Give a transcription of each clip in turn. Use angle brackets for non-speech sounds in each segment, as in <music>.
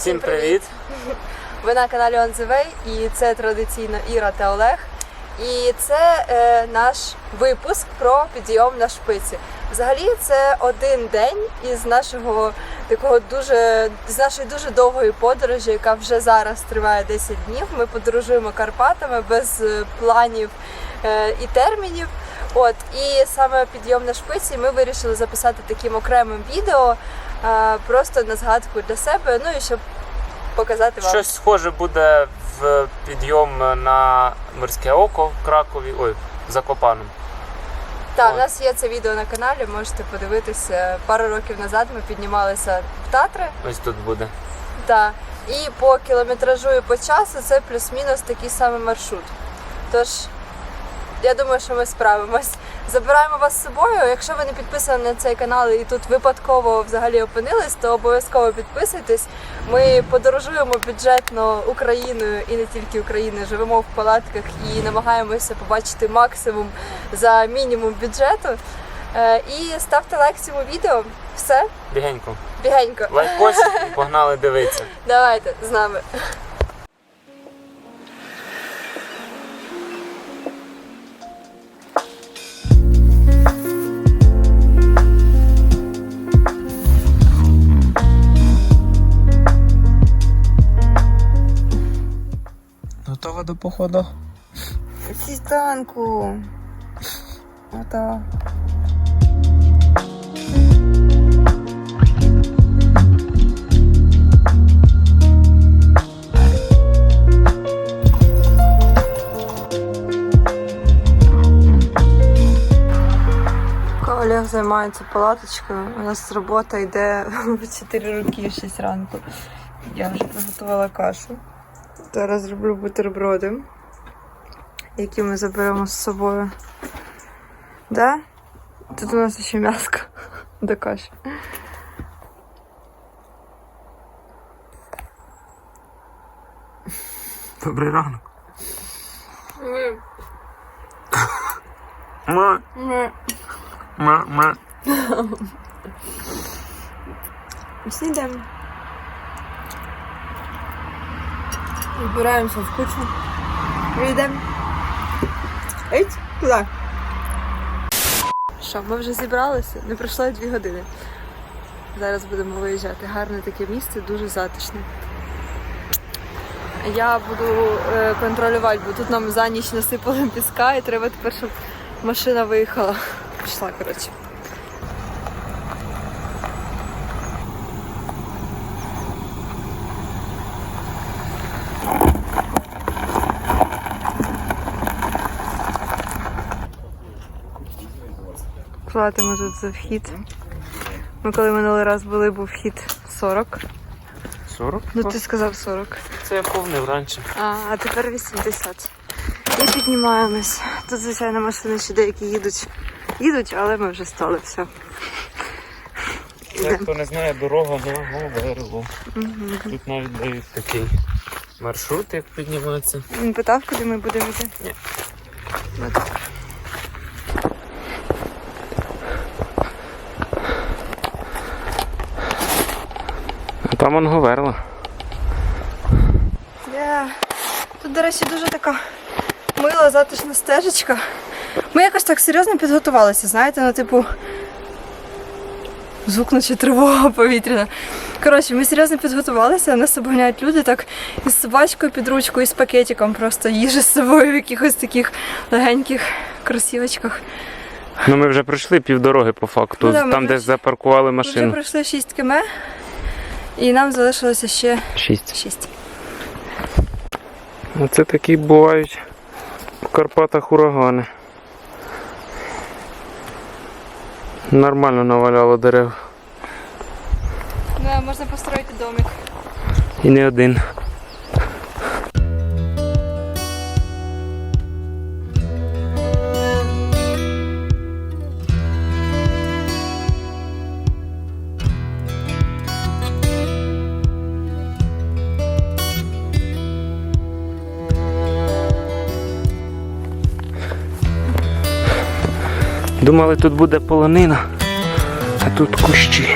Всім привіт! Ви на каналі On The Way і це традиційно Іра та Олег. І це е, наш випуск про підйом на шпиці. Взагалі, це один день із нашого такого дуже з нашої дуже довгої подорожі, яка вже зараз триває 10 днів. Ми подорожуємо Карпатами без е, планів е, і термінів. От і саме підйом на шпиці ми вирішили записати таким окремим відео, е, просто на згадку для себе. Ну і щоб показати вам. Щось схоже буде в підйом на морське око в Кракові. Ой, в Закопаному. Так, у нас є це відео на каналі, можете подивитися. Пару років назад ми піднімалися в Татри. Ось тут буде. Та, і по кілометражу і по часу це плюс-мінус такий самий маршрут. Тож, я думаю, що ми справимось. Забираємо вас з собою. Якщо ви не підписані на цей канал і тут випадково взагалі опинились, то обов'язково підписуйтесь. Ми подорожуємо бюджетно Україною і не тільки Україною, живемо в палатках і намагаємося побачити максимум за мінімум бюджету. Е, І ставте лайк цьому відео. Все, Бігенько. бігенько. Лайкос і погнали дивитися. Давайте з нами. Готова до походу? Сістанку. Ото. Олег займається палаточкою. У нас робота йде в <laughs> 4 роки в 6 ранку. Я вже приготувала кашу. Зараз зроблю бутерброди які ми заберемо з собою. Да? Тут у нас ще м'яско <laughs> до каші. Добрий ранок. Ми, Ма, ми ма, ма. снідаємо. Збираємося в кучу. Йдемо. Ить, куди? Що, ми вже зібралися? Не пройшло дві години. Зараз будемо виїжджати. Гарне таке місце, дуже затишне. Я буду е, контролювати, бо тут нам за ніч насипали <laughs> піска і треба тепер, щоб машина виїхала. Пішла, коротше. Платимо тут за вхід. Ми коли минулий раз були, був вхід 40. 40? Ну ти сказав 40. Це я повнив раніше. А, а тепер 80. І піднімаємось. Тут, звичайно, машини ще деякі їдуть. Їдуть, але ми вже стали все. Як хто не знає, дорога на Говерло. Тут навіть дають такий маршрут, як підніматися. Він питав, куди ми будемо йти? Ні. Ну А там он Говерла. Yeah. Тут, до речі, дуже така мила, затишна стежечка. Ми якось так серйозно підготувалися, знаєте, ну, типу. Звук наче тривога повітряна. Коротше, ми серйозно підготувалися, нас обганяють люди так із собачкою під ручкою, і з пакетиком просто їжі з собою в якихось таких легеньких кросівочках. Ну ми вже пройшли півдороги по факту. Ну да, там, де вже- запаркували Ми вже машину. пройшли 6 км, і нам залишилося ще Шість. 6. Оце такі бувають в Карпатах урагани. Нормально наваляло дерев. Ну, можна построїти домик. І не один. Думали, тут буде полонина, а тут кущі.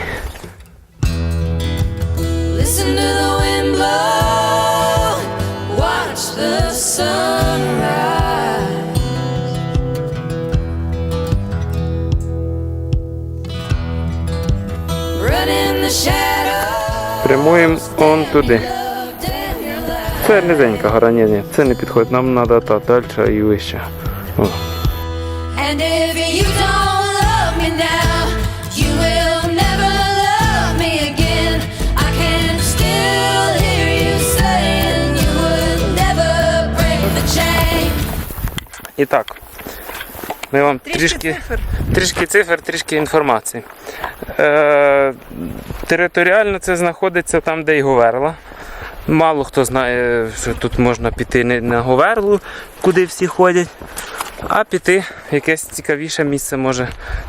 Прямуємо он туди. Це низенька гора, ні, ні, це не підходить. Нам треба та далі і вище. О. І так. Ми вам Трішки трішки, цифр. трішки цифр, трішки інформації. Е, територіально це знаходиться там, де й Говерла. Мало хто знає, що тут можна піти не на Говерлу, куди всі ходять, а піти в якесь цікавіше місце, може,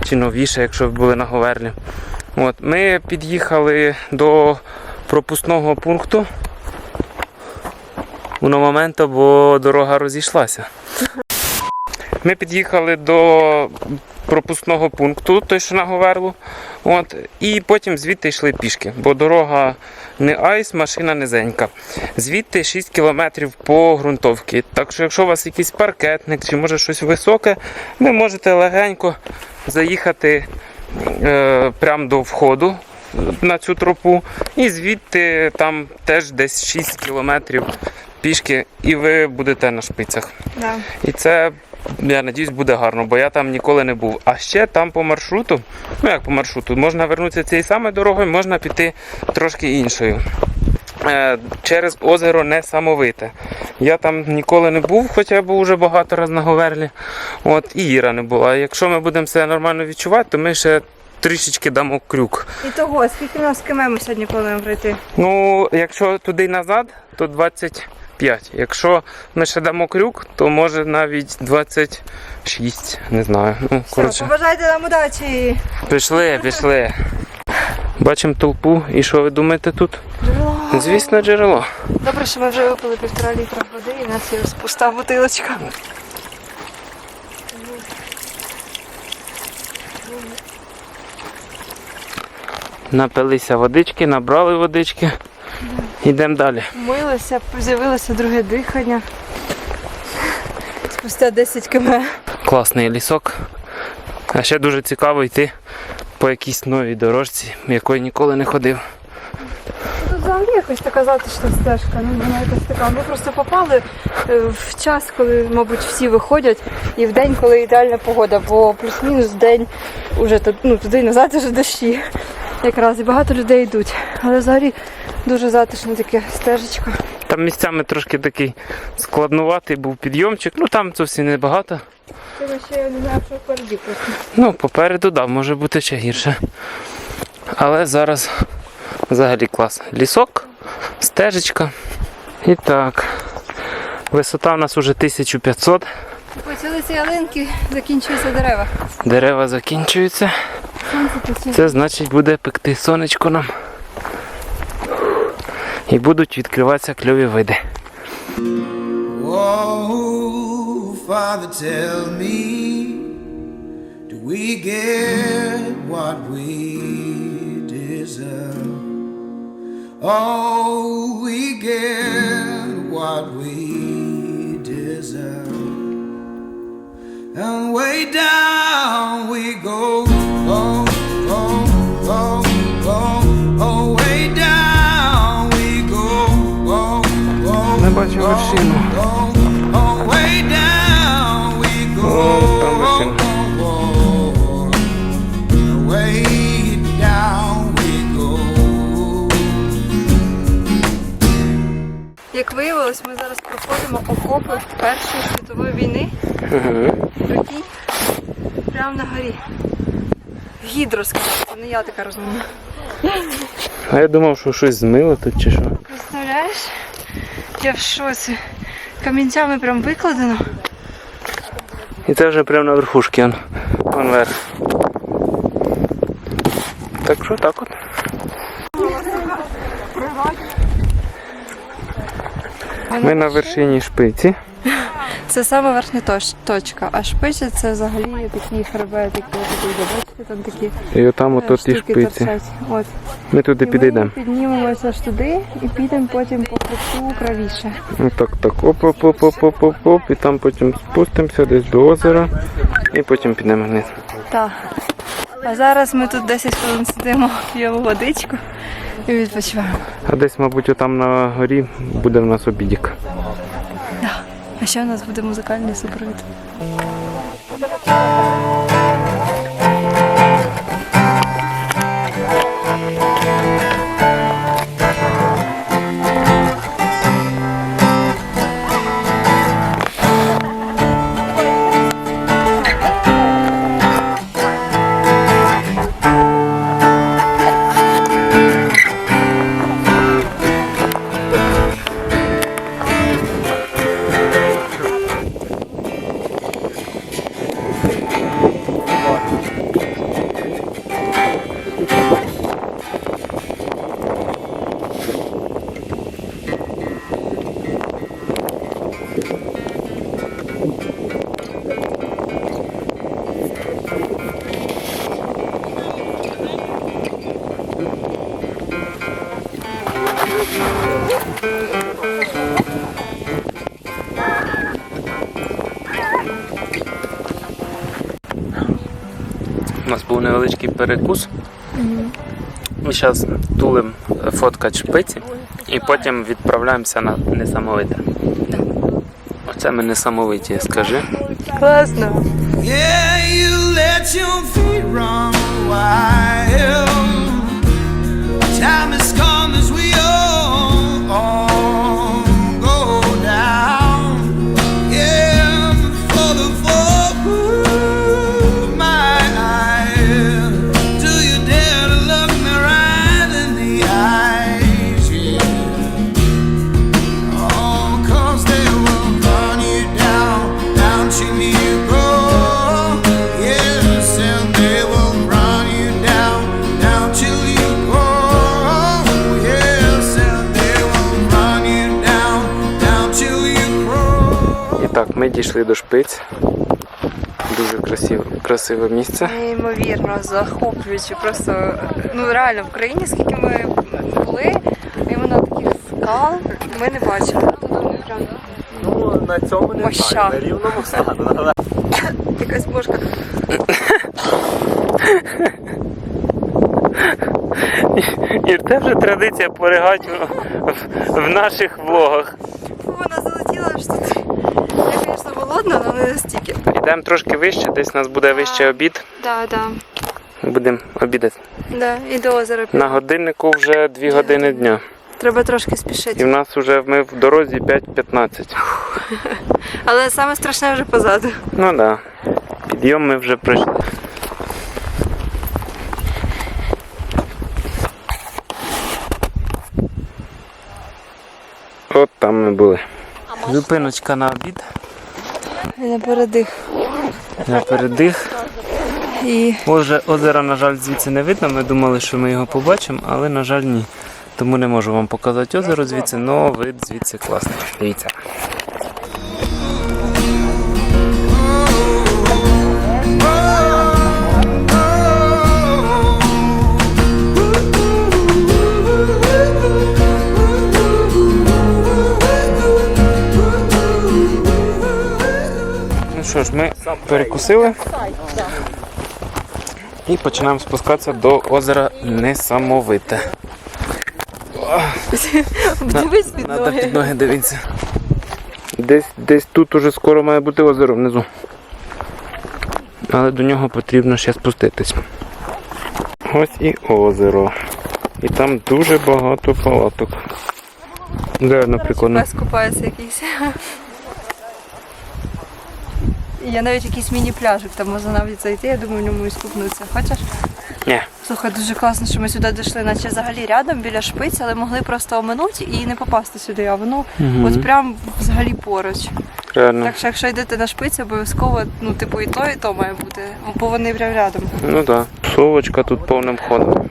чи новіше, якщо ви були на Говерлі. От, ми під'їхали до пропускного пункту у моменту, бо дорога розійшлася. Ми під'їхали до пропускного пункту, той, що на Говерлу. От, і потім звідти йшли пішки, бо дорога не айс, машина низенька. Звідти 6 кілометрів по ґрунтовці. Так що, якщо у вас якийсь паркетник чи може щось високе, ви можете легенько заїхати е, прямо до входу на цю тропу. І звідти там теж десь 6 кілометрів пішки, і ви будете на шпицях. Да. І це, я надіюсь, буде гарно, бо я там ніколи не був. А ще там по маршруту, ну як по маршруту, можна вернутися цією самою дорогою, можна піти трошки іншою. Е, Через озеро Несамовите. Я там ніколи не був, хоча я був вже багато разів на Говерлі. От, і Іра не була. Якщо ми будемо себе нормально відчувати, то ми ще трішечки дамо крюк. І того, скільки нас км ми сьогодні плануємо пройти? Ну, якщо туди й назад, то 25. Якщо ми ще дамо крюк, то може навіть 26. Не знаю. Ну, Все, побажайте нам удачі! пішли, пішли. Бачимо толпу, і що ви думаєте тут? Звісно, джерело. Добре, що ми вже випили півтора літра води і нас є пуста бутилочка. Напилися водички, набрали водички. Йдемо далі. Милися, з'явилося друге дихання. Спустя 10 км. Класний лісок. А ще дуже цікаво йти по якійсь новій дорожці, якої ніколи не ходив. Тут взагалі якось така затишна стежка. Ну, вона якась така. Ми просто попали е, в час, коли, мабуть, всі виходять, і в день, коли ідеальна погода, бо плюс-мінус день уже ну, туди і назад вже дощі. Якраз і багато людей йдуть. Але взагалі дуже затишна така стежечка. Там місцями трошки такий складнуватий був підйомчик, ну там зовсім небагато. Це ще я не знаю, що впереді просто. Ну, попереду, да, може бути ще гірше. Але зараз взагалі клас. Лісок, стежечка. І так. Висота у нас уже 1500. Почалися ялинки, закінчуються дерева. Дерева закінчуються. Це значить буде пекти сонечко нам. І будуть відкриватися кльові види. Oh, Father, tell me, do we get what we deserve? Oh, we get what we deserve. And way down we go, oh, oh, вершину. Way down we go. Там вершина. Way down we go. Як виявилось, ми зараз проходимо окопи Першої світової війни. Прикинь, прямо на горі. Гідро це не я така розумна. А я думав, що щось змило тут чи що. Я в шоці. Камінцями прям викладено. І це вже прямо на верхушці, он, он верх. Так що так от. Ми на вершині шпиці. Це саме верхня точ- точка, а шпиця це взагалі такі хребетики, такі, бачите, там такі І отам е, ті штуки шпиці. торчать. От. Ми туди І підійдемо. Ми піднімемося ж туди і підемо потім по хребту правіше. Ну так, так, оп, оп, оп, оп, оп, оп, оп, і там потім спустимося десь до озера і потім підемо вниз. Так. А зараз ми тут 10 хвилин сидимо, п'ємо водичку і відпочиваємо. А десь, мабуть, отам на горі буде в нас обідік. А ще у нас буде музикальний супровід. Невеличкий перекус. Ми зараз тулимо фоткати шпиці і потім відправляємося на несамовите. Оце ми несамовиті, скажи. Класно! Yeah, you let your feet run wild. Time is come дійшли до шпиць. Дуже красиве, красиве місце. Неймовірно, захоплюючи. Просто ну реально в країні, скільки ми були, іменно таких скал ми не бачили. Ну, на цьому не Моща. на рівному стану. <laughs> якась бошка. І це вже традиція поригати в, в наших влогах. Вона залетіла аж тут. Я, звісно, але. Йдемо трошки вище, десь у нас буде вище обід. Так, так. Будемо обідати. Да, і до озера. На годиннику вже 2 години дня. Треба трошки спішити. І в нас вже ми в дорозі 5.15. Але саме страшне вже позаду. Ну так. Да. Підйом ми вже пройшли. От там ми були. Зупиночка на обід, На передих. на передих. І Отже, озера, на жаль, звідси не видно. Ми думали, що ми його побачимо, але, на жаль, ні. Тому не можу вам показати озеро звідси, але вид звідси класний. Дивіться. Що ж, ми перекусили і починаємо спускатися до озера Несамовите. дивись під Надо під ноги дивитися. Десь, десь тут уже скоро має бути озеро внизу. Але до нього потрібно ще спуститись. Ось і озеро. І там дуже багато палаток. Реально прикольно. Пес купається якийсь. Є навіть якийсь міні-пляжик, там можна навіть зайти, я думаю, в ньому і скупнутися. Хочеш? Ні. Слухай, дуже класно, що ми сюди дійшли, наче взагалі рядом біля шпиці, але могли просто оминути і не попасти сюди, а воно Мгм. от прям взагалі поруч. Реально. Так що якщо йдете на шпиці, обов'язково, ну, типу, і то, і то має бути, бо вони прям рядом. Ну так. Да. Совочка тут повним ходом.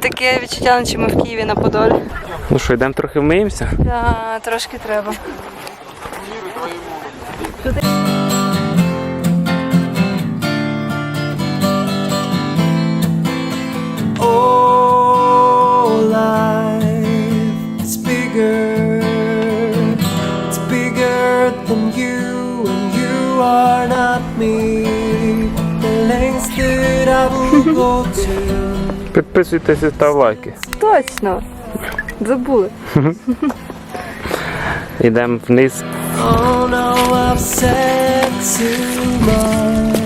Таке відчуття, наче ми в Києві на Подолі. Ну що, йдемо трохи вмиємося? Да, трошки треба. Oh, Підписуйтесь і став лайки. Точно. Забули. <laughs> Йдемо вниз. Oh no, I've said too much.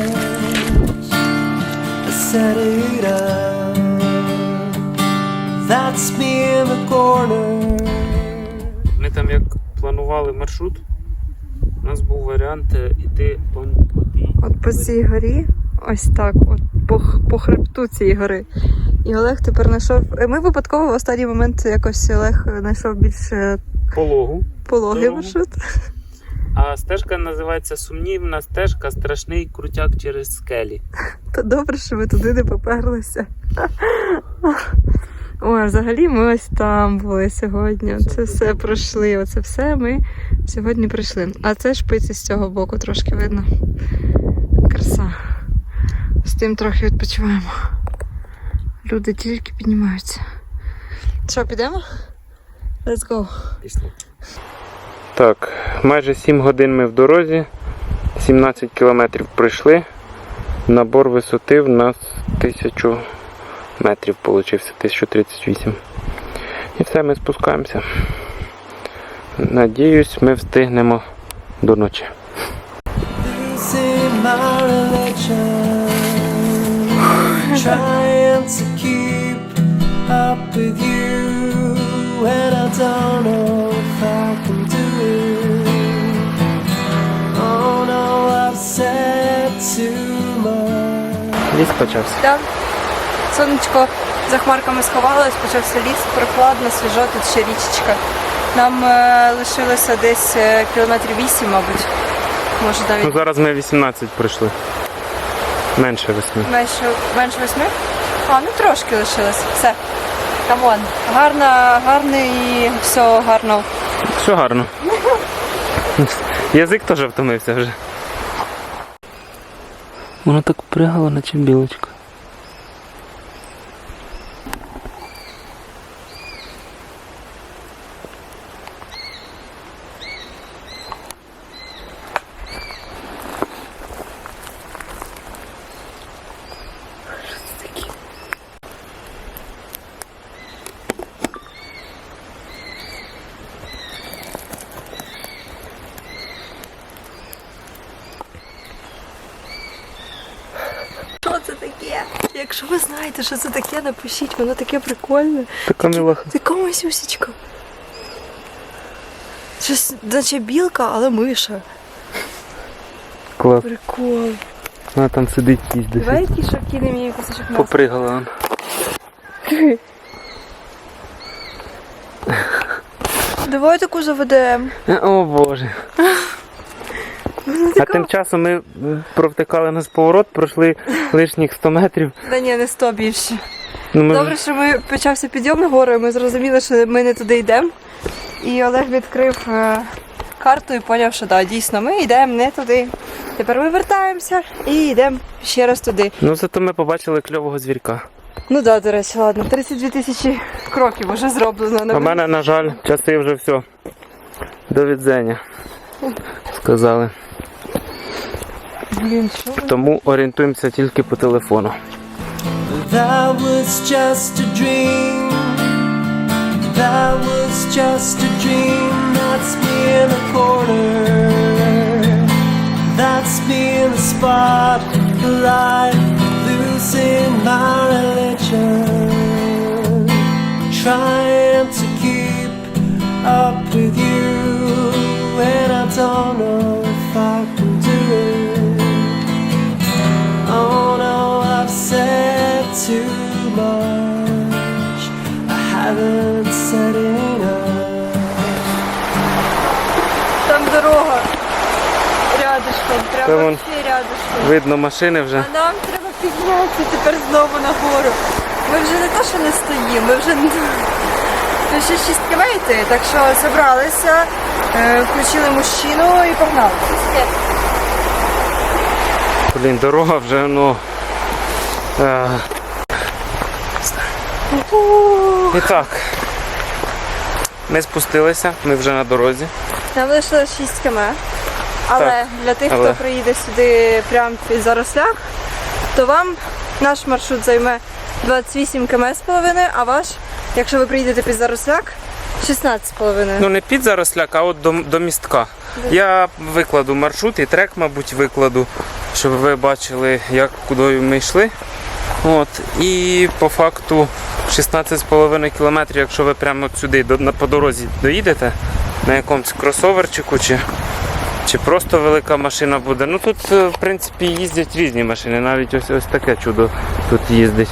I set it up. That's me in the corner. Ми там як планували маршрут, у нас був варіант е, іти по, по тій. От по цій горі, ось так, от по, х- по хребту цієї гори. І Олег тепер знайшов. е, Ми випадково в останній момент якось Олег знайшов більш е, пологу. пологий Дорогу. маршрут. А стежка називається Сумнівна стежка, страшний крутяк через скелі. Та добре, що ми туди не поперлися. Ой, взагалі ми ось там були сьогодні. Це все пройшли. Оце все ми сьогодні прийшли. А це шпиці з цього боку трошки видно. Краса. З тим трохи відпочиваємо. Люди тільки піднімаються. Що, підемо? Let's go. Так, майже 7 годин ми в дорозі, 17 кілометрів пройшли. Набор висоти в нас 1000 метрів получився, 1038. І все, ми спускаємося. Надіюсь, ми встигнемо до ночі. Up with you. And I don't know if I can do it. Oh no, I've said too much. Ліс почався. Да. Сонечко за хмарками сховалось, почався ліс, прохладно, свіжо, тут ще річечка. Нам е, лишилося десь е, кілометрів 8, мабуть. Може Ну, зараз ми 18 пройшли. Менше 8. менше, менше восьми. А, ну трошки лишилось. Все. Камон. Гарно, гарно і все гарно. Все гарно. Язик теж втомився вже. Воно так пригало, наче білочка. Це таке? Якщо ви знаєте, що це таке, напишіть, воно таке прикольне. Така милаха. Така масюсечка. Щось, наче білка, але миша. Клас. Прикол. Вона там сидить кість десь. Давай який шовкіний мені кусочок м'яса. Попригала. вона. Давай таку заведемо. О боже. А тим часом ми провтикали нас поворот, пройшли лишніх 100 метрів. Да ні, не сто більше. Ну, ми Добре, що ми почався підйом на гору, і ми зрозуміли, що ми не туди йдемо. І Олег відкрив е, карту і поняв, що да, дійсно ми йдемо не туди. Тепер ми вертаємося і йдемо ще раз туди. Ну зато ми побачили кльового звірка. Ну да, до речі, ладно, 32 тисячі кроків вже зроблено. У мене, на жаль, часи вже все. До відзення. Сказали. Блін, що ви? Тому орієнтуємося тільки по телефону. That was just a dream. That was just a dream. That's me in the corner. That's me in the spotlight. Losing my religion. Trying to keep up with you. And I don't know if I Рядышком, Та прямо вон. Видно машини вже. А нам треба піднятися тепер знову на гору. Ми вже не то, що не стоїмо, ми вже Тут ще 6 км йти, так що зібралися, е, включили мужчину і погнали. Блін, дорога вже, ну. Е... І так. Ми спустилися, ми вже на дорозі. Нам лишилось 6 км. Але Так, для тих, але- хто приїде сюди прямо під зарослях, то вам наш маршрут займе 28 км з половиною, а ваш, якщо ви приїдете під Заросляк, 16 з. Ну не під заросляк, а от до, до містка. Я викладу маршрут і трек, мабуть, викладу, щоб ви бачили, як куди ми йшли. От. І по факту 16,5 кілометрів, якщо ви прямо сюди до, на, по дорозі доїдете, на якомусь кросоверчику чи, чи просто велика машина буде. Ну тут, е, в принципі, їздять різні машини, навіть ось, ось таке чудо тут їздить.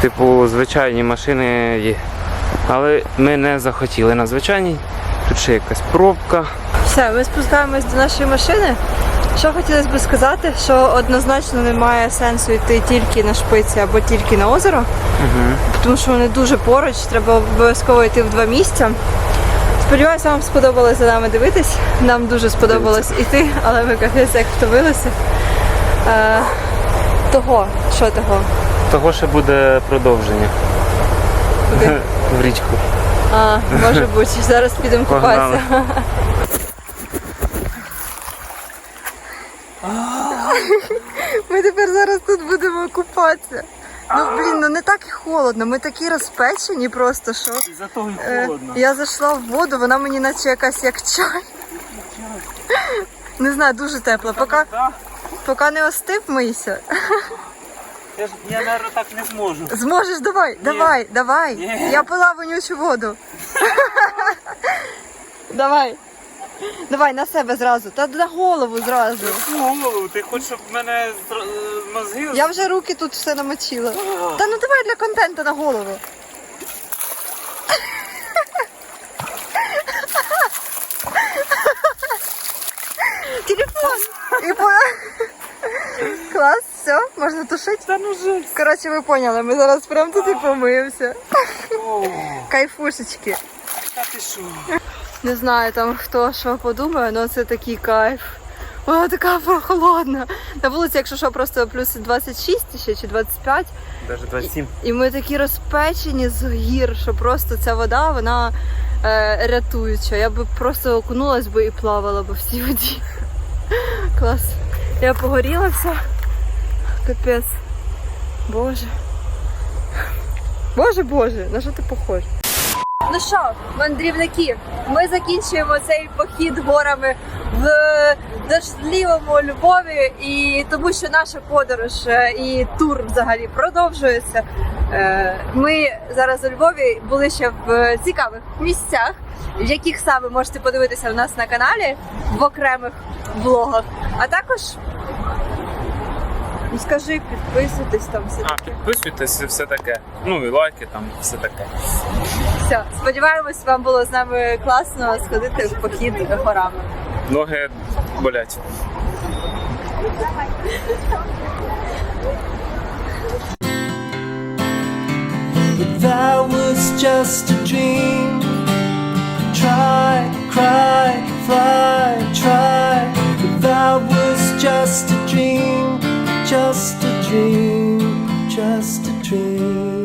Типу, звичайні машини є. Але ми не захотіли на звичайній. Тут ще якась пробка. Все, ми спускаємось до нашої машини. Що хотілося б сказати, що однозначно немає сенсу йти тільки на шпиці або тільки на озеро, тому що вони дуже поруч, треба обов'язково йти в два місця. Сподіваюся, вам сподобалося за нами дивитись. Нам дуже сподобалось іти, але ми капець як втомилися. Е, того, що того? Того ще буде продовження Куди? <laughs> в річку. А, може бути, зараз підемо Погнали. купатися. <laughs> Ми тепер зараз тут будемо купатися. Ну блін, ну не так і холодно. Ми такі розпечені просто, що Зато і е, я зайшла в воду, вона мені наче якась як чай. Не знаю, дуже тепло. Поки, поки не остив, мийся. Я, ж, я мабуть, так не зможу. Зможеш, давай, давай, давай. Я пила вонючу воду. <laughs> давай. Давай на себе зразу, та на голову зразу. Голову, ти хочеш, щоб в мене мозги Я вже руки тут все намочила. Та ну давай для контенту на голову. Телефон. І по... Клас, все, можна тушити. Та ну жесть. Коротше, ви поняли, ми зараз прямо тут і помиємося. Кайфушечки. Та ти що? Не знаю там хто що подумає, але це такий кайф. Вона така прохолодна. На вулиці, якщо що, просто плюс 26 ще чи 25. Навіть 27. І ми такі розпечені з гір, що просто ця вода, вона е, рятуюча. Я би просто окунулась би і плавала би в цій воді. <laughs> Клас. Я погоріла вся. Капець. Боже. Боже, боже, на що ти похож? Ну що, мандрівники, ми закінчуємо цей похід горами в дождливому Львові, і тому що наша подорож е, і тур взагалі продовжується. Е, Ми зараз у Львові були ще в цікавих місцях, в яких саме можете подивитися у нас на каналі в окремих влогах. А також ну, скажи, підписуйтесь там все. А, підписуйтесь і все таке. Ну і лайки там, все таке. Все, сподіваємось, вам було з нами класно сходити в похід горами. Ноги болять. But that was just a dream. Try, cry, fly, try. But that was just a dream, just a dream, just a dream.